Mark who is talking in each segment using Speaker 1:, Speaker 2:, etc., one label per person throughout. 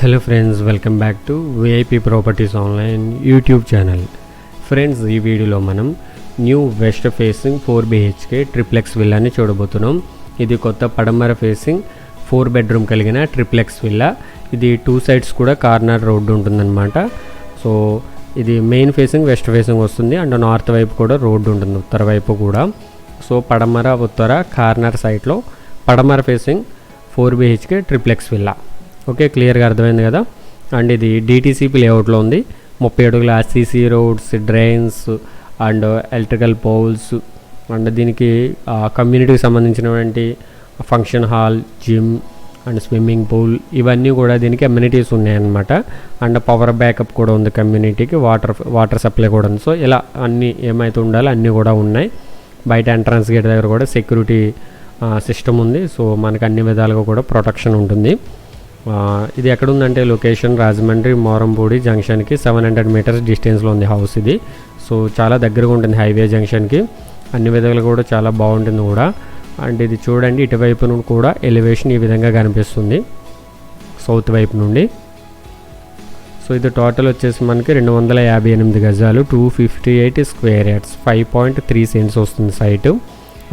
Speaker 1: Hello friends welcome back to VIP properties online YouTube channel friends ఈ వీడియోలో మనం new west facing four BHK triplex విల్లాని చూడబోతున్నాం. ఇది కొత్త పడమర ఫేసింగ్ ఫోర్ బెడ్రూమ్ కలిగిన ట్రిప్లెక్స్ విల్లా ఇది టూ సైడ్స్ కూడా కార్నర్ రోడ్డు ఉంటుందన్నమాట. సో ఇది మెయిన్ ఫేసింగ్ వెస్ట్ ఫేసింగ్ వస్తుంది. అండ్ నార్త్ వైపు కూడా రోడ్డు ఉంటుంది ఉత్తర వైపు కూడా. సో పడమర ఉత్తర కార్నర్ సైడ్లో పడమర facing four BHK triplex villa okay క్లియర్గా అర్థమైంది కదా? అండ్ ఇది డిటీసీపీ లేఅవుట్లో ఉంది. ముప్పై అడుగుల RCC roads drains and electrical poles and దీనికి కమ్యూనిటీకి సంబంధించినటువంటి function hall gym and swimming pool ఇవన్నీ కూడా దీనికి అమ్యూనిటీస్ ఉన్నాయన్నమాట. అండ్ పవర్ బ్యాకప్ కూడా ఉంది కమ్యూనిటీకి వాటర్ వాటర్ సప్లై కూడా ఉంది. సో ఇలా అన్నీ ఏమైతే ఉండాలో అన్నీ కూడా ఉన్నాయి. బయట ఎంట్రన్స్ గేట్ దగ్గర కూడా సెక్యూరిటీ సిస్టమ్ ఉంది. సో మనకు అన్ని విధాలుగా కూడా ప్రొటెక్షన్ ఉంటుంది. ఇది ఎక్కడుందంటే లొకేషన్ రాజమండ్రి మోరంపూడి జంక్షన్కి సెవెన్ హండ్రెడ్ మీటర్స్ డిస్టెన్స్లో ఉంది హౌస్ ఇది. సో చాలా దగ్గరగా ఉంటుంది హైవే జంక్షన్కి. అన్ని విధాలుగా కూడా చాలా బాగుంటుంది కూడా. అండ్ ఇది చూడండి ఇటువైపు నుండి కూడా ఎలివేషన్ ఈ విధంగా కనిపిస్తుంది. సౌత్ వైపు నుండి. సో ఇది టోటల్ వచ్చేసి మనకి రెండు వందల యాభై ఎనిమిది గజాలు two fifty eight square yards five point three cents వస్తుంది సైటు.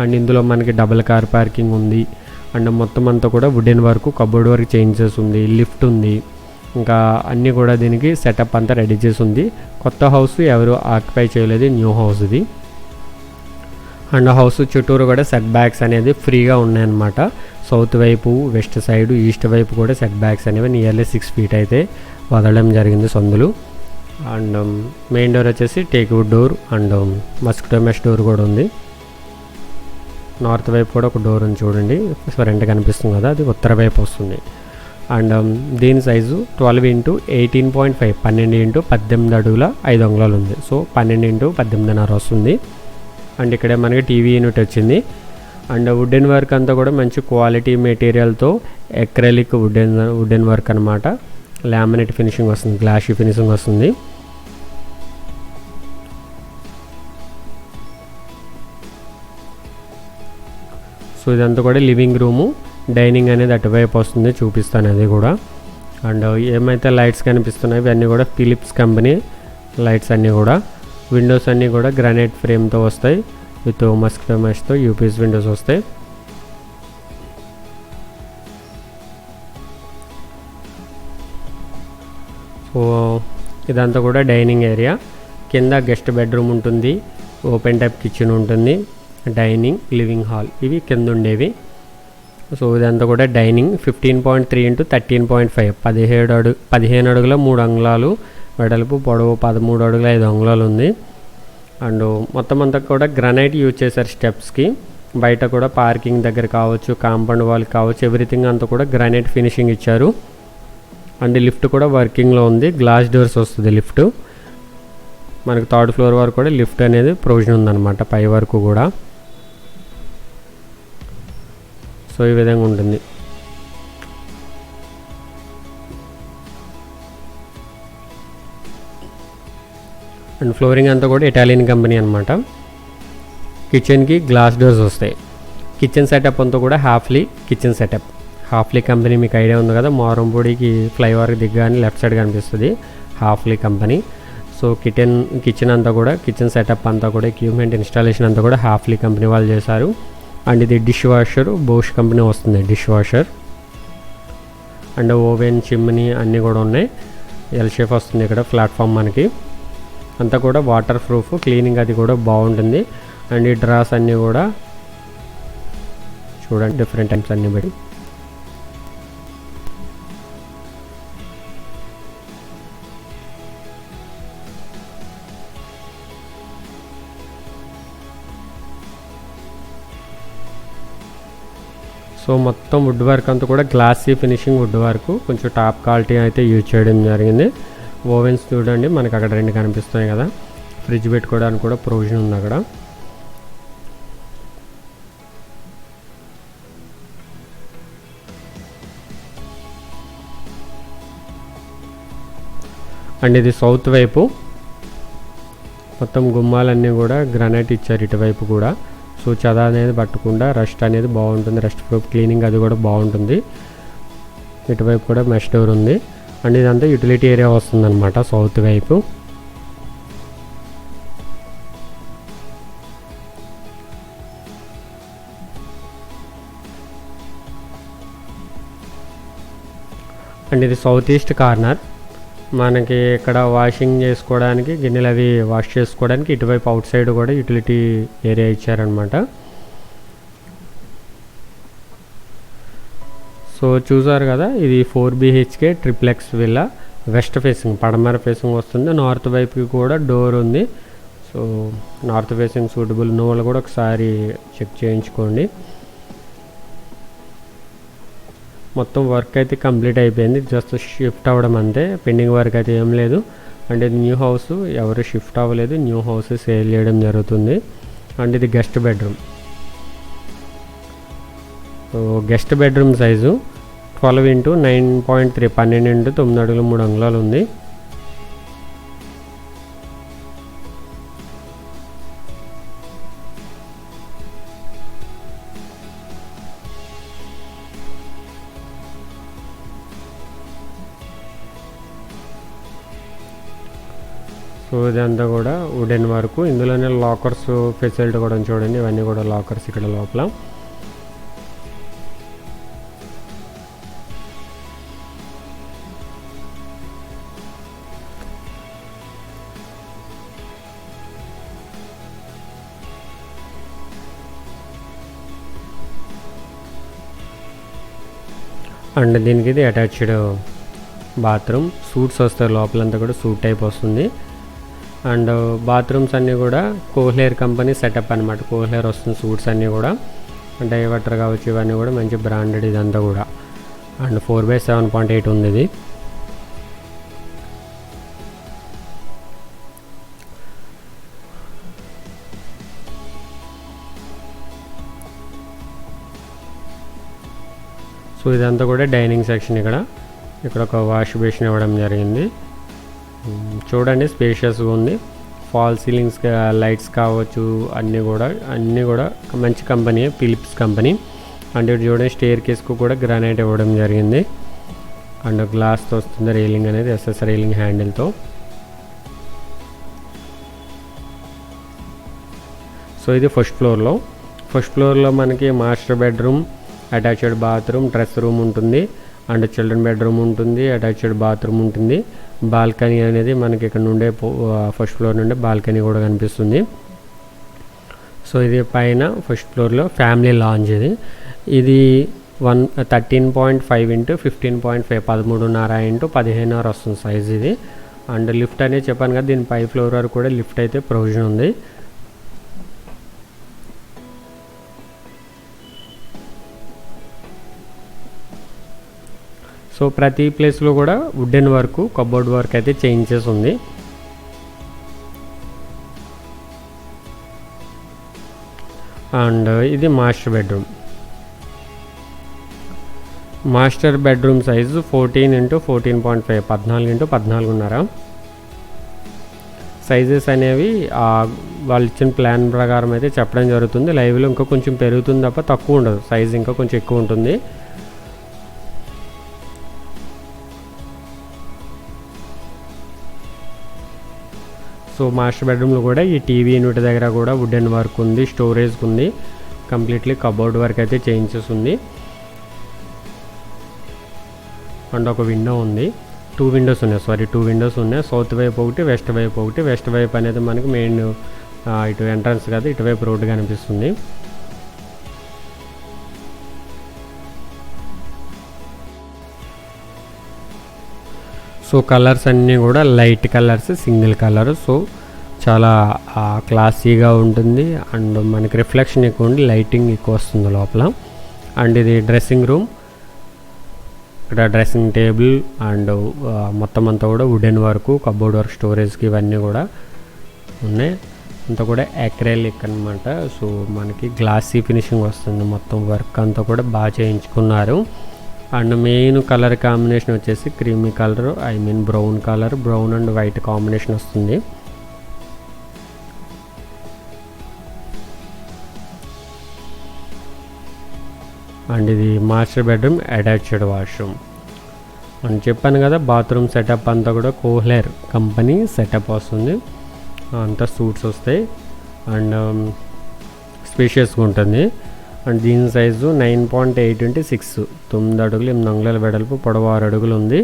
Speaker 1: అండ్ ఇందులో మనకి డబుల్ కార్ పార్కింగ్ ఉంది. అండ్ మొత్తం అంతా కూడా wooden work cupboard work changes ఉంది. లిఫ్ట్ ఉంది. ఇంకా అన్నీ కూడా దీనికి సెటప్ అంతా రెడీ చేసి ఉంది. కొత్త హౌస్ ఎవరు ఆక్యుపై చేయలేదు. న్యూ హౌస్ ఇది. అండ్ హౌస్ చుట్టూరు కూడా సెట్ బ్యాక్స్ అనేది ఫ్రీగా ఉన్నాయన్నమాట. సౌత్ వైపు వెస్ట్ సైడ్ ఈస్ట్ వైపు కూడా సెట్ బ్యాక్స్ అనేవి నియర్లీ సిక్స్ ఫీట్ అయితే వదలడం జరిగింది సందులు. అండ్ మెయిన్ డోర్ వచ్చేసి teakwood door and mosquito mesh door కూడా ఉంది. నార్త్ వైపు కూడా ఒక డోర్ ఉంది చూడండి. రెండు కనిపిస్తుంది కదా అది ఉత్తర వైపు వస్తుంది. అండ్ um, దీని size twelve into eighteen point five పన్నెండు ఇంటూ పద్దెనిమిది అడుగుల ఐదు అంగుళాలు ఉంది. సో పన్నెండు ఇంటూ పద్దెనిమిదిన్నర వస్తుంది. అండ్ ఇక్కడే మనకి టీవీ యూనిట్ వచ్చింది. అండ్ వుడెన్ వర్క్ అంతా కూడా మంచి క్వాలిటీ మెటీరియల్తో ఎక్రెలిక్ వుడెన్ వుడెన్ వర్క్ అనమాట లామినేట్ ఫినిషింగ్ వస్తుంది గ్లాషీ ఫినిషింగ్ వస్తుంది. సో ఇదంతా కూడా లివింగ్ రూము. డైనింగ్ అనేది అటువైపు వస్తుంది చూపిస్తాను అది కూడా. అండ్ ఏమైతే లైట్స్ కనిపిస్తున్నాయి ఇవన్నీ కూడా ఫిలిప్స్ కంపెనీ లైట్స్ అన్నీ కూడా. విండోస్ అన్నీ కూడా గ్రానైట్ ఫ్రేమ్తో వస్తాయి. విత్ మస్కిటో మెష్తో యూపీఎస్ విండోస్ వస్తాయి. సో ఇదంతా కూడా డైనింగ్ ఏరియా. కింద గెస్ట్ బెడ్రూమ్ ఉంటుంది. ఓపెన్ టైప్ కిచెన్ ఉంటుంది. డైనింగ్ లివింగ్ హాల్ ఇవి కింద ఉండేవి సో ఇదంతా కూడా dining fifteen point three into thirteen point five. పదిహేడు అడుగు పదిహేను అడుగుల మూడు అంగుళాలు వెడల్పు పొడవు పదమూడు అడుగుల ఐదు అంగుళాలు ఉంది అండ్ మొత్తం అంతా కూడా గ్రనైట్ యూజ్ చేశారు స్టెప్స్కి. బయట కూడా పార్కింగ్ దగ్గర కావచ్చు కాంపౌండ్ వాల్ కావచ్చు ఎవ్రీథింగ్ అంతా కూడా గ్రానైట్ ఫినిషింగ్ ఇచ్చారు. అండ్ లిఫ్ట్ కూడా వర్కింగ్లో ఉంది గ్లాస్ డోర్స్ వస్తుంది లిఫ్ట్. మనకు థర్డ్ ఫ్లోర్ వరకు కూడా లిఫ్ట్ అనేది ప్రొవిజన్ ఉందన్నమాట పై వరకు కూడా. సో ఈ విధంగా ఉంటుంది. అండ్ ఫ్లోరింగ్ అంతా కూడా ఇటాలియన్ కంపెనీ అనమాట కిచెన్కి గ్లాస్ డోర్స్ వస్తాయి. కిచెన్ సెటప్ అంతా కూడా Hafele kitchen setup. Hafele company మీకు ఐడియా ఉంది కదా మోరంపూడికి ఫ్లైఓవర్కి దిగ్గానే లెఫ్ట్ సైడ్ కనిపిస్తుంది. Hafele company. So kitchen kitchen అంతా కూడా కిచెన్ సెటప్ అంతా కూడా ఎక్విప్మెంట్ ఇన్స్టాలేషన్ అంతా కూడా హాఫ్లీ కంపెనీ వాళ్ళు చేశారు. అండ్ ఇది డిష్ వాషర్ బోష్ కంపెనీ వస్తుంది dish washer and oven chimney అన్నీ కూడా ఉన్నాయి. ఎల్ షేప్ వస్తుంది ఇక్కడ ప్లాట్ఫామ్ మనకి. అంతా కూడా వాటర్ ప్రూఫ్ క్లీనింగ్ అది కూడా బాగుంటుంది. అండ్ ఈ డ్రాస్ అన్నీ కూడా చూడండి డిఫరెంట్ టైప్స్ అన్నీ బట్టి సో మొత్తం వుడ్ వర్క్ అంతా కూడా గ్లాసీ ఫినిషింగ్ వుడ్ వర్క్. కొంచెం టాప్ క్వాలిటీ అయితే యూజ్ చేయడం జరిగింది. ఓవెన్స్ చూడండి మనకి అక్కడ రెండు కనిపిస్తున్నాయి కదా. ఫ్రిడ్జ్ పెట్టుకోవడానికి కూడా ప్రొవిజన్ ఉంది అక్కడ. అండ్ ఇది సౌత్ వైపు. మొత్తం గుమ్మాలన్నీ కూడా గ్రానైట్ ఇచ్చారు ఇటువైపు కూడా. సో చద అనేది పట్టకుండా రస్ట్ అనేది బాగుంటుంది. రస్ట్ ప్రూఫ్ క్లీనింగ్ అది కూడా బాగుంటుంది. ఇటువైపు కూడా మెష్ డోర్ ఉంది. అండ్ ఇదంతా యూటిలిటీ ఏరియా వస్తుందన్నమాట సౌత్ వైపు. అండ్ ఇది సౌత్ ఈస్ట్ కార్నర్ మనకి ఇక్కడ వాషింగ్ చేసుకోవడానికి గిన్నెలు అవి వాష్ చేసుకోవడానికి ఇటువైపు అవుట్ సైడ్ కూడా యూటిలిటీ ఏరియా ఇచ్చారనమాట సో చూసారు కదా ఇది four BHK triplex villa west facing పడమర ఫేసింగ్ వస్తుంది. నార్త్ వైపుకి కూడా డోర్ ఉంది. సో నార్త్ ఫేసింగ్ సూటబుల్ ఉన్న వాళ్ళు కూడా ఒకసారి చెక్ చేయించుకోండి. మొత్తం వర్క్ అయితే కంప్లీట్ అయిపోయింది. జస్ట్ షిఫ్ట్ అవ్వడం అంతే. పెండింగ్ వర్క్ అయితే ఏం లేదు. అండ్ ఇది న్యూ హౌస్. ఎవరు షిఫ్ట్ అవ్వలేదు. న్యూ హౌస్ సేల్ చేయడం జరుగుతుంది. అండ్ ఇది guest bedroom. So guest bedroom size twelve into nine point three పన్నెండు ఇంటూ తొమ్మిది అడుగులు మూడు అంగుళాలు ఉంది. సో ఇదంతా కూడా వుడెన్ వర్క్. ఇందులోనే లాకర్స్ ఫెసిలిటీ కూడా చూడండి. ఇవన్నీ కూడా లాకర్స్ ఇక్కడ లోపల. అండ్ దీనికి ఇది అటాచ్డ్ బాత్రూమ్. సూట్స్ వస్తాయి లోపలంతా కూడా సూట్ టైప్ వస్తుంది. అండ్ బాత్రూమ్స్ అన్నీ కూడా కోహ్లేర్ కంపెనీ సెటప్ అనమాట కోహ్లేర్ వస్తున్న సూట్స్ అన్నీ కూడా. డైవర్టర్ కావచ్చు ఇవన్నీ కూడా మంచి బ్రాండెడ్ ఇదంతా కూడా. And four by seven point eight ఉంది ఇది. సో ఇదంతా కూడా డైనింగ్ సెక్షన్ ఇక్కడ. ఇక్కడ ఒక వాష్ బేసిన్ ఇవ్వడం జరిగింది. చూడండి స్పేషియస్గా ఉంది. ఫాల్ సీలింగ్స్ లైట్స్ కావచ్చు అన్నీ కూడా అన్నీ కూడా మంచి కంపెనీ ఫిలిప్స్ కంపెనీ అండ్ ఇటు చూడండి స్టేర్ కేస్కు కూడా గ్రానైట్ ఇవ్వడం జరిగింది. అండ్ గ్లాస్తో వస్తుంది రైలింగ్ అనేది ఎస్ఎస్ రైలింగ్ హ్యాండిల్తో సో ఇది ఫస్ట్ ఫ్లోర్లో ఫస్ట్ ఫ్లోర్లో మనకి master bedroom attached bathroom dress room ఉంటుంది. అండ్ చిల్డ్రన్ బెడ్రూమ్ ఉంటుంది అటాచ్డ్ బాత్రూమ్ ఉంటుంది. బాల్కనీ అనేది మనకి ఇక్కడ నుండే ఫస్ట్ ఫ్లోర్ నుండి బాల్కనీ కూడా కనిపిస్తుంది. సో ఇది పైన ఫస్ట్ ఫ్లోర్లో ఫ్యామిలీ లాంజ్ ఇది. ఇది one thirteen point five into fifteen point five పదమూడున్నర into పదిహేనున్నర వస్తుంది సైజ్ ఇది. అండ్ లిఫ్ట్ అనేది చెప్పాను కదా దీని పై ఫ్లోర్ వరకు కూడా లిఫ్ట్ అయితే ప్రొవిజన్ ఉంది. సో ప్రతి ప్లేస్లో కూడా వుడెన్ వర్క్ కబోర్డ్ వర్క్ అయితే చేంజెస్ ఉంది. అండ్ ఇది master bedroom. Master bedroom size fourteen into fourteen point five పద్నాలుగు ఇంటూ పద్నాలుగున్నర. సైజెస్ అనేవి వాళ్ళు ఇచ్చిన ప్లాన్ ప్రకారం అయితే చెప్పడం జరుగుతుంది. లైవ్లో ఇంకా కొంచెం పెరుగుతుంది తప్ప తక్కువ ఉండదు. సైజ్ ఇంకా కొంచెం ఎక్కువ ఉంటుంది. సో మాస్టర్ బెడ్రూమ్లో కూడా ఈ టీవీ యూనిట్ దగ్గర కూడా వుడెన్ వర్క్ ఉంది స్టోరేజ్ ఉంది. కంప్లీట్లీ కబోర్డ్ వర్క్ అయితే చేంజెస్ ఉంది. అండ్ ఒక విండో ఉంది. టూ విండోస్ ఉన్నాయి సారీ టూ విండోస్ ఉన్నాయి. సౌత్ వైపు ఒకటి వెస్ట్ వైపు ఒకటి. వెస్ట్ వైపు అనేది మనకి మెయిన్ ఇటు ఎంట్రన్స్ కదా ఇటువైపు రోడ్డు కనిపిస్తుంది. సో కలర్స్ అన్నీ కూడా light colours single colour. So చాలా క్లాసీగా ఉంటుంది. అండ్ మనకి రిఫ్లెక్షన్ ఎక్కువ ఉండి లైటింగ్ ఎక్కువ వస్తుంది లోపల. అండ్ ఇది డ్రెస్సింగ్ రూమ్. ఇక్కడ డ్రెస్సింగ్ టేబుల్ అండ్ మొత్తం అంతా కూడా వుడెన్ వర్క్ కబోర్డ్ వర్క్ స్టోరేజ్కి ఇవన్నీ కూడా ఉన్నాయి. అంతా కూడా ఎక్రెలిక్ అనమాట సో మనకి గ్లాసీ ఫినిషింగ్ వస్తుంది. మొత్తం వర్క్ అంతా కూడా బాగా చేయించుకున్నారు. అండ్ మెయిన్ కలర్ కాంబినేషన్ వచ్చేసి creamy colour I mean brown colour brown and white combination వస్తుంది. అండ్ ఇది మాస్టర్ బెడ్రూమ్ అటాచ్డ్ వాష్రూమ్. అని చెప్పాను కదా బాత్రూమ్ సెటప్ అంతా కూడా కోహ్లేర్ కంపెనీ సెటప్ వస్తుంది. అంతా సూట్స్ వస్తాయి. అండ్ um, స్పేషియస్గా ఉంటుంది. అండ్ దీని size nine point eight into six. తొమ్మిది అడుగులు ఎనిమిది అంగుళాల వెడల్పు పొడవు ఆరు అడుగులు ఉంది.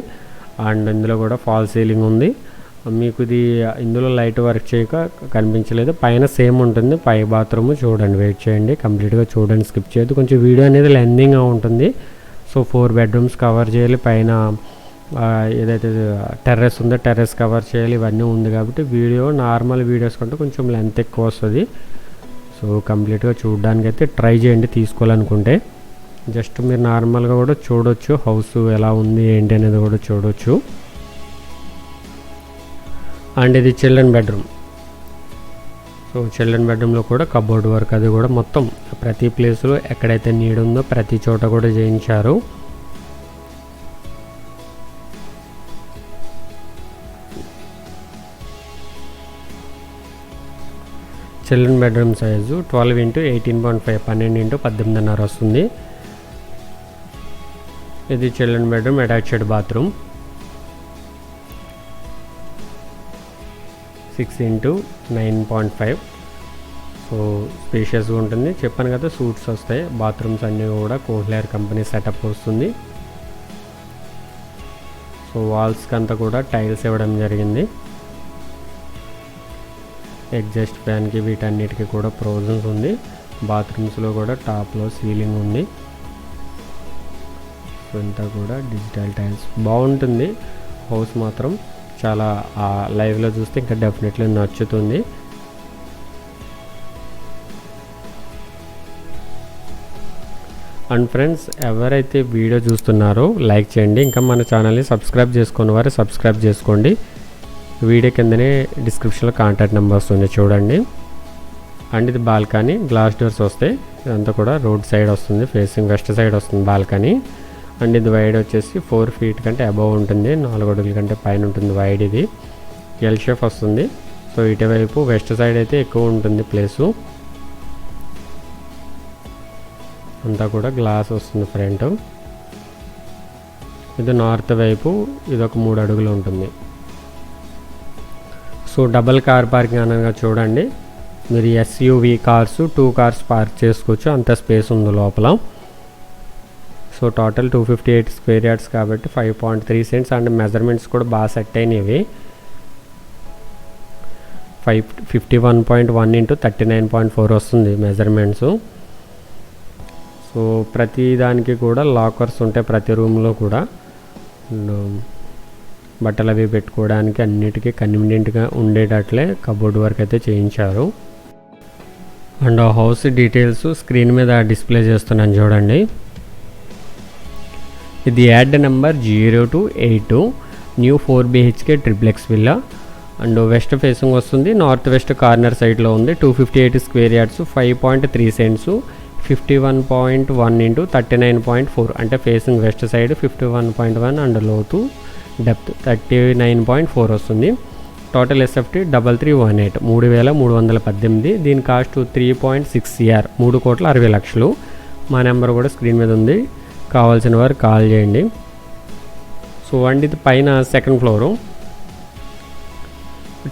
Speaker 1: అండ్ ఇందులో కూడా ఫాల్ సీలింగ్ ఉంది. మీకు ఇది ఇందులో లైట్ వర్క్ చేయక కనిపించలేదు. పైన సేమ్ ఉంటుంది. పై బాత్రూమ్ చూడండి వెయిట్ చేయండి. కంప్లీట్గా చూడండి స్కిప్ చేయదు కొంచెం వీడియో అనేది లెందింగ్గా ఉంటుంది. సో ఫోర్ బెడ్రూమ్స్ కవర్ చేయాలి. పైన ఏదైతే టెర్రస్ ఉందో టెర్రస్ కవర్ చేయాలి. ఇవన్నీ ఉంది కాబట్టి వీడియో నార్మల్ వీడియోస్ కంటే కొంచెం లెంత్ ఎక్కువ వస్తుంది. సో కంప్లీట్గా చూడడానికి అయితే ట్రై చేయండి తీసుకోవాలనుకుంటే. జస్ట్ మీరు నార్మల్గా కూడా చూడొచ్చు హౌస్ ఎలా ఉంది ఏంటి అనేది కూడా చూడొచ్చు. అండ్ ఇది చిల్డ్రన్ బెడ్రూమ్. సో చిల్డ్రన్ బెడ్రూమ్లో కూడా కబోర్డ్ వర్క్ అది కూడా మొత్తం ప్రతి ప్లేస్లో ఎక్కడైతే నీడ్ ఉందో ప్రతి చోట కూడా చేయించారు. Children bedroom size twelve into eighteen point five పన్నెండు ఇంటూ పద్దెనిమిదిన్నర వస్తుంది. ఇది children bedroom attached bathroom. Six into nine point five. So స్పేషియస్గా ఉంటుంది. చెప్పాను కదా సూట్స్ వస్తాయి. బాత్రూమ్స్ అన్నీ కూడా కోహ్లేర్ కంపెనీ సెటప్ వస్తుంది. సో వాల్స్కి అంతా కూడా టైల్స్ ఇవ్వడం జరిగింది. ఎగ్జాస్ట్ ఫ్యాన్కి వీటన్నిటికీ కూడా ప్రొవిజన్స్ ఉంది. బాత్రూమ్స్లో కూడా టాప్లో సీలింగ్ ఉంది. అంతా ఇంతా కూడా డిజిటల్ టైల్స్ బాగుంటుంది. హౌస్ మాత్రం చాలా లైవ్లో చూస్తే ఇంకా డెఫినెట్లీ నచ్చుతుంది. అండ్ ఫ్రెండ్స్ ఎవరైతే వీడియో చూస్తున్నారో లైక్ చేయండి. ఇంకా మన ఛానల్ని సబ్స్క్రైబ్ చేసుకున్న వారు సబ్స్క్రైబ్ చేసుకోండి. వీడియో కిందనే డిస్క్రిప్షన్లో కాంటాక్ట్ నెంబర్స్ ఉన్నాయి చూడండి. అండ్ ఇది బాల్కనీ గ్లాస్ డోర్స్ వస్తాయి ఇదంతా కూడా రోడ్ సైడ్ వస్తుంది ఫేసింగ్ వెస్ట్ సైడ్ వస్తుంది బాల్కనీ. అండ్ ఇది వైడ్ వచ్చేసి ఫోర్ ఫీట్ కంటే అబవ్ ఉంటుంది నాలుగు అడుగుల కంటే పైన ఉంటుంది వైడ్ ఇది. ఎల్ షేప్ వస్తుంది. సో ఇటువైపు వెస్ట్ సైడ్ అయితే ఎక్కువ ఉంటుంది ప్లేసు అంతా కూడా గ్లాస్ వస్తుంది ఫ్రంట్ ఇది నార్త్ వైపు ఇది ఒక మూడు అడుగులు ఉంటుంది. సో డబల్ కార్ పార్కింగ్ అనగా చూడండి. మీరు SUV cars two cars park చేసుకోవచ్చు. అంత స్పేస్ ఉంది లోపల. So total two fifty eight square yards కాబట్టి five point three cents and measurements కూడా బాగా సెట్ అయినవి. Five fifty one point one into thirty nine point four వస్తుంది మెజర్మెంట్స్ సో ప్రతి దానికి కూడా లాకర్స్ ఉంటాయి ప్రతి రూమ్లో కూడా. అండ్ బట్టలు అవి పెట్టుకోవడానికి అన్నిటికీ కన్వీనియంట్గా ఉండేటట్లే కబోర్డ్ వర్క్ అయితే చేయించారు. అండ్ ఆ హౌస్ డీటెయిల్స్ స్క్రీన్ మీద డిస్ప్లే చేస్తున్నాను చూడండి. ఇది ad number zero two eight two new four BHK triplex villa and west facing వస్తుంది నార్త్ వెస్ట్ కార్నర్ సైడ్లో ఉంది two fifty eight square yards five point three cents fifty one point one into thirty nine point four అంటే facing west side fifty one point one and లోతు depth thirty nine point four వస్తుంది. Total SFT double three one eight మూడు వేల మూడు వందల పద్దెనిమిది. దీని cost three point six CR మూడు కోట్ల అరవై లక్షలు. మా నెంబర్ కూడా స్క్రీన్ మీద ఉంది. కావాల్సిన వారు కాల్ చేయండి. సో అండ్ ఇది పైన సెకండ్ ఫ్లోరు.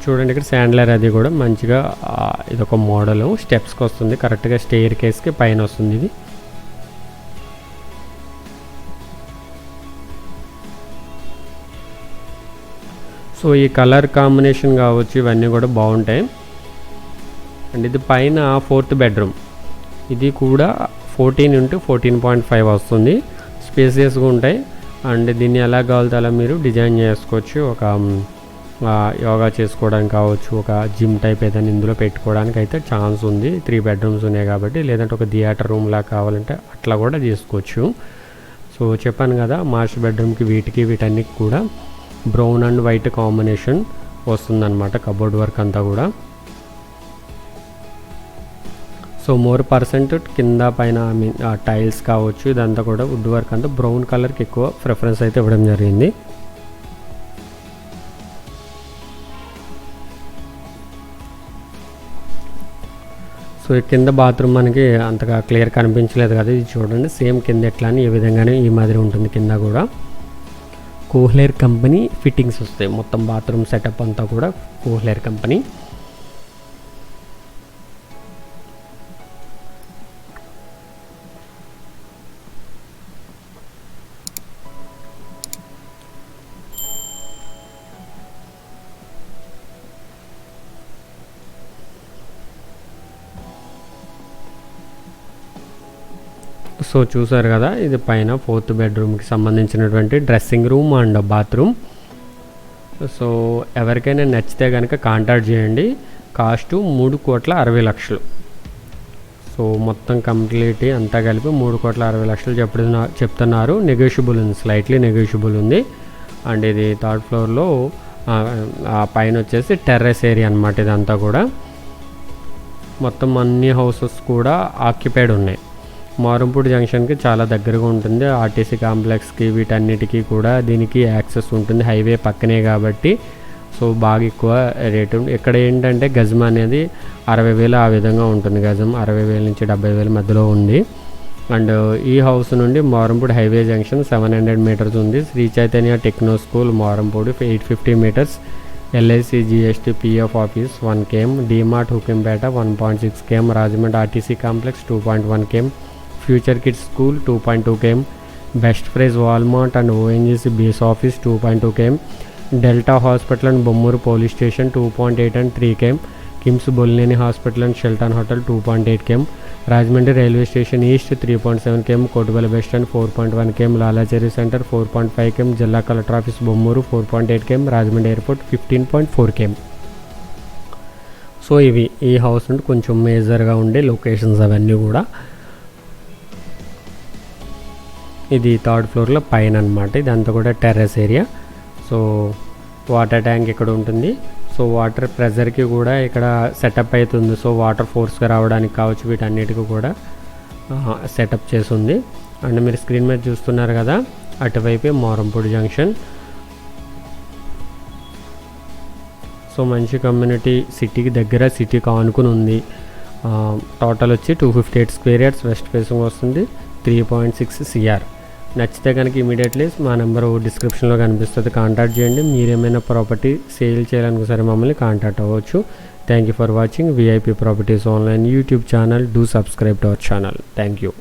Speaker 1: చూడండి ఇక్కడ శాండ్లర్ అది కూడా మంచిగా ఇది ఇదొక మోడల్. స్టెప్స్కి వస్తుంది. కరెక్ట్గా స్టేర్ కేస్కి పైన వస్తుంది ఇది. సో ఈ కలర్ కాంబినేషన్ కావచ్చు ఇవన్నీ కూడా బాగుంటాయి. అండ్ ఇది పైన ఫోర్త్ బెడ్రూమ్. ఇది కూడా fourteen into fourteen point five వస్తుంది. స్పేసియస్గా ఉంటాయి. అండ్ దీన్ని ఎలా కావాలితే అలా మీరు డిజైన్ చేసుకోవచ్చు. ఒక యోగా చేసుకోవడానికి కావచ్చు ఒక జిమ్ టైప్ ఏదైనా ఇందులో పెట్టుకోవడానికి అయితే ఛాన్స్ ఉంది. త్రీ బెడ్రూమ్స్ ఉన్నాయి కాబట్టి లేదంటే ఒక థియేటర్ రూమ్ లా కావాలంటే అట్లా కూడా చేసుకోవచ్చు. సో చెప్పాను కదా మాస్టర్ బెడ్రూమ్కి వీటికి వీటన్నికి కూడా బ్రౌన్ అండ్ వైట్ కాంబినేషన్ వస్తుందన్నమాట కబోర్డ్ వర్క్ అంతా కూడా. సో మోర్ పర్సెంట్ కింద పైన ఐ మీన్ టైల్స్ కావచ్చు ఇదంతా కూడా వుడ్ వర్క్ అంతా బ్రౌన్ కలర్కి ఎక్కువ ప్రిఫరెన్స్ అయితే ఇవ్వడం జరిగింది. సో ఈ కింద బాత్రూమ్ మనకి అంతగా క్లియర్ కనిపించలేదు కదా ఇది చూడండి. సేమ్ కింద ఎట్లా అని ఏ విధంగానే ఈ మాదిరి ఉంటుంది కింద కూడా. కోహ్లేర్ కంపెనీ ఫిట్టింగ్స్ వస్తాయి. మొత్తం బాత్రూమ్ సెటప్ అంతా కూడా కోహ్లేర్ కంపెనీ. సో చూసారు కదా ఇది పైన ఫోర్త్ బెడ్రూమ్కి సంబంధించినటువంటి dressing room and bathroom. So ఎవరికైనా నచ్చితే కనుక కాంటాక్ట్ చేయండి. కాస్ట్ మూడు కోట్ల అరవై లక్షలు. సో మొత్తం కంప్లీట్ అంతా కలిపి మూడు కోట్ల అరవై లక్షలు చెప్పిన చెప్తున్నారు. నెగోషియబుల్ ఉంది స్లైట్లీ నెగోషియబుల్ ఉంది. అండ్ ఇది థర్డ్ ఫ్లోర్లో ఆ పైన వచ్చేసి టెర్రస్ ఏరియా అనమాట ఇదంతా కూడా. మొత్తం అన్ని హౌసెస్ కూడా ఆక్యుపైడ్ ఉన్నాయి. మారంపూడి జంక్షన్కి చాలా దగ్గరగా ఉంటుంది. ఆర్టీసీ కాంప్లెక్స్కి వీటన్నిటికీ కూడా దీనికి యాక్సెస్ ఉంటుంది. హైవే పక్కనే కాబట్టి. సో బాగా ఎక్కువ రేటు ఇక్కడ ఏంటంటే గజం అనేది అరవై వేలు ఆ విధంగా ఉంటుంది గజం. అరవై వేల నుంచి డెబ్బై వేల మధ్యలో ఉంది. అండ్ ఈ హౌస్ నుండి Marampudi highway junction seven hundred meters ఉంది. Shri Chaitanya techno school Marampudi eight fifty meters. LIC GST PF office one KM. DMart Hukumpeta one point six KM. Rajahmundry RTC complex two point one KM. Future kids school two point two KM best price Walmart and ONGC BS office two point two KM delta hospital and Bommuru police station two point eight and three KM KIMS Bolleni hospital and Shelton hotel two point eight KM Rajahmundry railway station east three point seven KM కోటిబల best and four point one KM Lalacheri center four point five KM జిల్లా collector office Bommuru four point eight KM Rajahmundry airport fifteen point four KM so ఇవి ఈ house నుండి కొంచెం మేజర్గా ఉండే locations అవన్నీ కూడా ఇది థర్డ్ ఫ్లోర్లో పైన అనమాట ఇదంతా కూడా terrace area. So water tank ఇక్కడ ఉంటుంది. సో వాటర్ ప్రెజర్కి కూడా ఇక్కడ సెటప్ అవుతుంది సో వాటర్ ఫోర్స్గా రావడానికి కావచ్చు వీటన్నిటికీ కూడా సెటప్ చేసి ఉంది అండ్ మీరు స్క్రీన్ మీద చూస్తున్నారు కదా అటువైపే మోరంపూడి జంక్షన్. సో మంచి కమ్యూనిటీ సిటీకి దగ్గర సిటీకి ఆనుకుని ఉంది. టోటల్ వచ్చి two fifty eight square yards west facing వస్తుంది. Three point six CR. నచ్చితే కనుక ఇమీడియట్లీ మా నెంబర్ డిస్క్రిప్షన్లో కనిపిస్తుంది. కాంటాక్ట్ చేయండి. మీరేమైనా ప్రాపర్టీ సేల్ చేయాలనుకో సరే మమ్మల్ని కాంటాక్ట్ అవ్వచ్చు. Thank you for watching VIP properties online YouTube channel do subscribe to our channel thank you